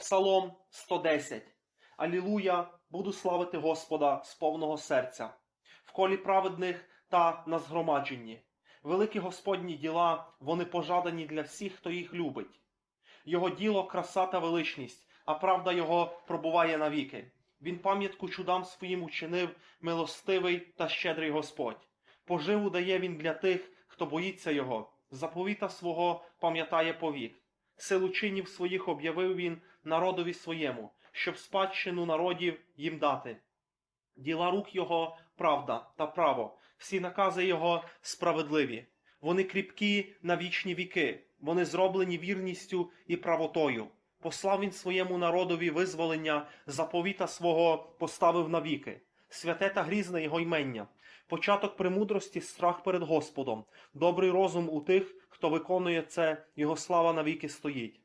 Псалом 110. Алілуя, буду славити Господа з повного серця, в колі праведних та на згромадженні. Великі Господні діла, вони пожадані для всіх, хто їх любить. Його діло краса та величність, а правда його пробуває навіки. Він пам'ятку чудам своїм учинив, милостивий та щедрий Господь. Поживу дає він для тих, хто боїться його, заповіта свого пам'ятає повік. Силу чинів своїх об'явив він народові своєму, щоб спадщину народів їм дати. Діла рук його правда та право, всі накази його справедливі. Вони кріпкі на вічні віки, вони зроблені вірністю і правотою. Послав він своєму народові визволення, заповіта свого поставив навіки. Святе та грізне його ймення, початок премудрості, страх перед Господом, добрий розум у тих, хто виконує це, його слава навіки стоїть.